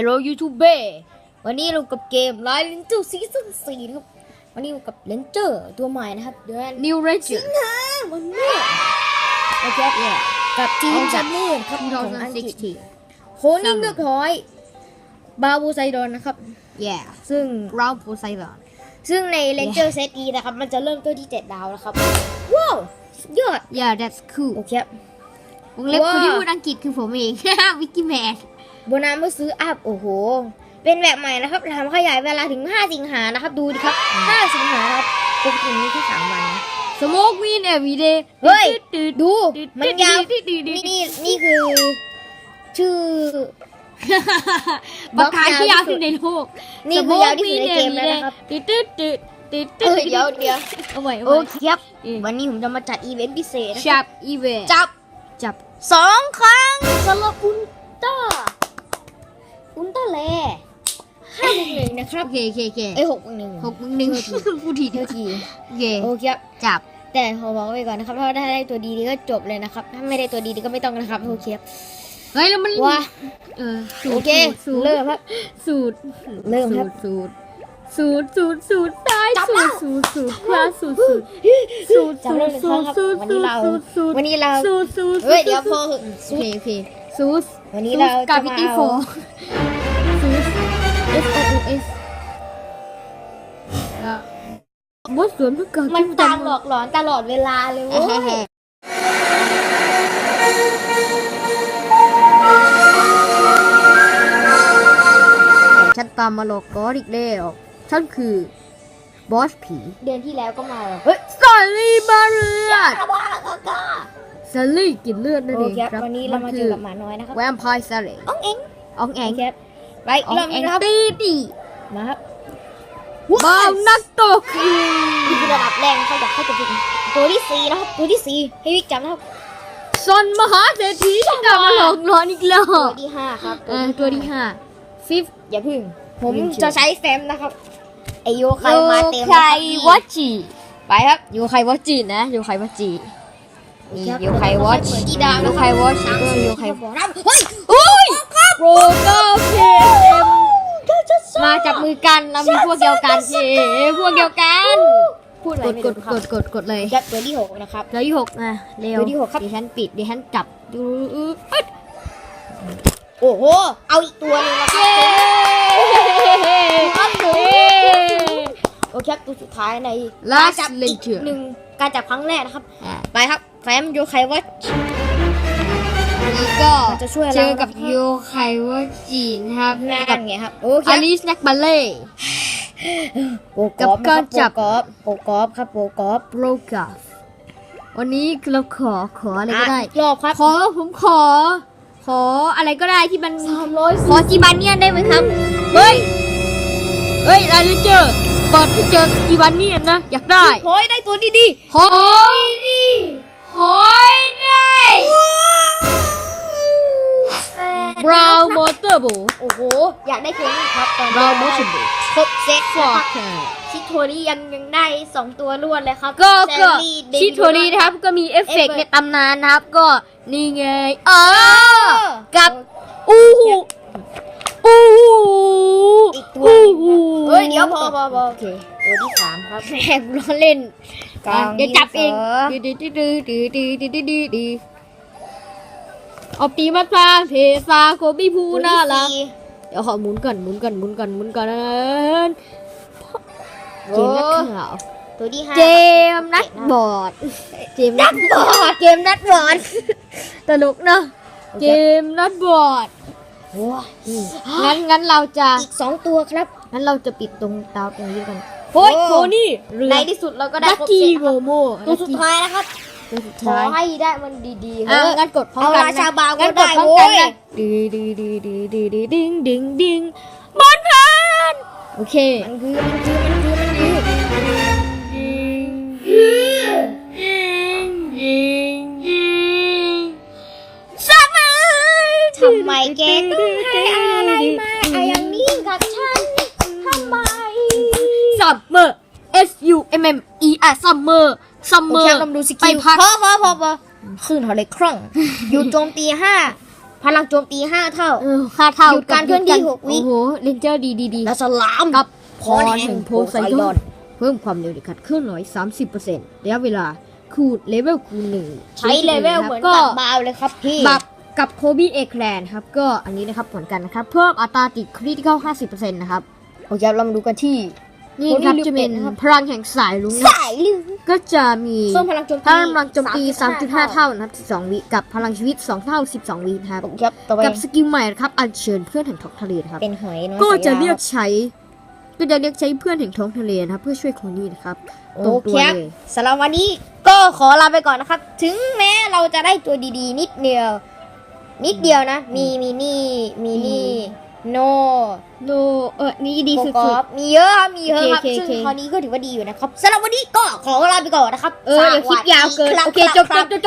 Hello YouTube วันนี้เรากับเกม Line Ranger Season 4นะครับวันนี้เรากับ Ranger ตัวใหม่นะครับเดือน New สิ Ranger งหาวันนี้โอเคครับกับทีมจันมืดครับของอังกฤษ2016โคนิ่งเลือกหอยบาบูไซดอนนะครับ Yeah ซึ่ง Ground Poseidon ซึ่งใน Ranger Set E นะครับ มันจะเริ่มต้นที่7ดาวแล้วครับ ว้าวสุดยอด Yeah that's cool โอเคครับวงเล็บว้าคนที่พูดอังกฤษคือผมเองวิกกี้แมน โบนัสเมื่อซื้ออัพโอ้โห เป็นแบบใหม่นะครับทำขยายเวลาถึง 5 สิงหานะครับ ดูดิครับ 5 สิงหาครับปกตินี้แค่3วันนะ Smoke weed every day เฮ้ยดูมันยาวนี่นี่นี่คือ ชื่อปากกาที่ยาวที่สุดในโลกนี่คือยาวที่สุดในเกมแล้วนะครับติดติดติดติดเอ้ยเดี๋ยวเดี๋ยวเอาไว้เอาโอไว้เคครับเออวันนี้ผมจะมาจัดอีเวนต์พิเศษนะครับจับอีเวนต์จับจับสองครั้งสำหรับอุล นึ่งหนึ่งนะครับ โอเคโอเคโอเคเอ้ยหกหนึ่งหกหนึ่งพูดทีเท่าทีโอเคโอเคครับจับแต่ขอบอกไว้ก่อนนะครับ ถ้าได้ตัวดีๆก็จบเลยนะครับ ถ้าไม่ได้ตัวดีๆก็ไม่ต้องนะครับโอเคครับเฮ้ยแล้วมันว้าเออสูตรโอเคสูตรเริ่มครับสูตรเริ่มครับสูตรสูตรสูตรสูตรซ้ายจับสูแล้ตวรสูตรสูตรขวาสูตรสูตรสูตรจับเริ่มหนึ่งครั้งครับสูตรวันนี้เราสูตรสูตรวันนี้เราสูตรสูตรเฮ้ยเดี๋ยวพอเหอะโอสูเคตรโอเคสูตรวันนี้เรากาจะวิมาตี้โฟเอาสูตร F O O S แล้วบทสวนเพื่อการมันตามหลอกหลอนตลอดเวลาเลยเว้ยฉันตามมาหลอกกอดอีกแล้วฉันคือบอสผี เดือนที่แล้วก็มาเฮ้ยซอลลี่มาเลือดกระบ้ากระกาซอลลี่กินเลือดนั่นโอเองเคคครัรับบวันนี้เรามาเจอกับหมาน้อยนะครับแวมไพร์ซาเล่อ้องเอ็งอองแอโองเคครับ ไปอองเริ่มแอเลยงนะครับตีตีมาครับบ้าวนักตกนี่คือระดับแรงเขาอยากให้ตัวเป็นตัวที่สี่นะครับตัวที่สี่ให้วิกจำนะครับซอนมหาเศรษฐีที่กลับมาหลอกหลอนอีกแล้วตัวที่ห้าครับเออตัวที่ห้าฟิฟอย่าพึ่ง ผมลืมชื่อจะใช้แฟมนะครับไอโยไคโยมาเต็มไคนะครับวัจิไปครับโยไควัจินะโยไควัจินี่ครับโยไควัชเปิดที่ดาวโยนะไควัชก็โยไคบอกนะเฮ้ยอุ้ยโปรเก้าเคเอ็ม มาจับมือกันเรามีพวกเดียวกันเฮ้พวกเดียวกัน พูดอะไรกดไม่กรู้ดครับกดกดกดเลยยัดตัวที่หกนะครับตัวที่หกอะเร็วตัวที่หกครับ ดิฉันปิดดิฉันจับดูโอ้โห เอาอีกตัวหนึงนะครับครับผมโอเคครับตัวสุดท้ายใน ลาการจับบเลอียกเชื่อหนึ่งการจับครั้งแรกนะครับ อะ ไปครับ แฟมโยไควัช นี่ก็มันจะช่วยเรา เจอกับนะครับโยไควาจินะครับนั่กับนไงครับโอเคอลิสนักบัลเล่โปรกอล์ฟกับการจับโปรกอล์ฟโปรกอล์ฟครับโปรกอล์ฟโปรกาฟวันนี้เราขอขออะไรก็ได้อะรอบครับขอผมขอ ขออะไรก็ได้ที่มันสามร้อยขอจีบานเนียนได้ไหมครับเฮ้ยเฮ้ยอะไรเจอเปิดให้เจอจีบานเนียนนะอยากได้ขอให้ได้ตัวดีขอดีขอได้ ราวน์มอเตอร์โบๆโอ้โห อยากได้ตัวนี้ครับตอนบราวน์มอเตอร์โบครบเซ็ตฟนะอคร์รับแคชิโทริยังยังได้สองตัวรวดเลยครับก็แซก็ลลี่เดชิวิดโทรีนะครับก็มีเอฟเฟกต์ในตำนานนะครับ ก็นี่ไงเออกับอู้หูอู้หูอีกตัวหนึ่งครับเฮ้ย เดี๋ยวพอพอพอโอเค ตัวที่สามครับ แอบล้อเล่นกลางเดี๋ยวจับเองดินสดีดีดีดีดีดีดีดีดีอ อปติมัสซาเทซาโคบิพูน่ารัก เดี๋ยวขอหมุนก่อนหมุนก่อนหมุนก่อนหมุนก่อนเกมนักข่าวตัวที่ห้าเจมส์นัดบอร์ดเจมส์นัดบอร์ดเกมนัดบอร์ดตลกเนอะเกมนัดบอร์ดโอ้ยงั้นงั้นเราจะอีกสองตัวครับงั้นเราจะปิดตรงตาตรงนี้กันโอ้ยโคนี่เรือในที่สุดเราก็ได้ลักครบกี้เซ็ตโมโมตัวสุดท้ายนะครับ ตัวสุดขอท้ายให้ได้มันดีๆเถอะอะ งั้นกดพร้อมเอากันราชานะบาวก็งั้นกได้ดพร้อมกันโว้ยนะดีดีดีดีดีดีดิงดิงดิงบอลผ่านโอเค มันคือมันคือมันคือมันคือทำไมแกต้องให้อะไรมาอะอย่างนี้กับฉันทำไม ซัมเมอร์ S U M M E R ซัมเมอร์ ซัมเมโออเคร์ลองดูสไปกิลพักพอพอพอพอขึ้นเขาเลยคร่องอยู่โจมตีห้าพลังโจมตีห้าเท่าเออค่าเท่าหยุดการเคลื่อนที่หกวิโอ้โหเรนเจอร์ดีดีดีและสลามกับพพรรแห่แห่งงโพโพไซไซดดออนนเพิ่มความเร็วในการเคลื่อนไหว30%ระยะเวลาคูณเลเวลคูณหนึ่งใช้เลเวลเหมือนก็กับบาวเลยครับพี่บับกับโคบี้เอแคลนครับ ก็อันนี้นะครับเหมือนกันนะครับ เพิ่มอัตราติดคริติคอล50%นะครับ โอเคเรามาดูกันที่ นี่ครับ Holy จะเป็น Liquid นะครับพลังแห่งสายลุงนะสายลืมก็จะมีส้มพลังโจมตีพลังโจมตี 3.5 เท่านะครับ 12 วิกับพลังชีวิต 2 เท่า 12 วินะครับผมครับต่อไปกับสกิลใหม่นะครับอัญเชิญเพื่อนแห่งท้องทะเลนะครับเป็นหอยน้อยก็จะสายาวเรียกใช้ก็จะเรียกใช้เพื่อนแห่งท้องทะเลนะครับ เพื่อช่วยโคนี่นะครับตรโองตัเควครับเลยสำหรับวันนี้ก็ขอลาไปก่อนนะครับ ถึงแม้เราจะได้ตัวดีๆ นิดเดียว นิดเดียวนะ มีมินี่มินี่โนโน เออนี่ดีโฟสุกอดฟมีเยอะครับมีเยอะครับโอเคโอเค ซึ่งคราวนี้ก็ถือว่าดีอยู่นะครับสำหรับวันนี้ก็ขอลาไปก่อนนะครับๆเออเดี๋ยวคลิปยาวเกินสสดีโอเครับจบจบจบ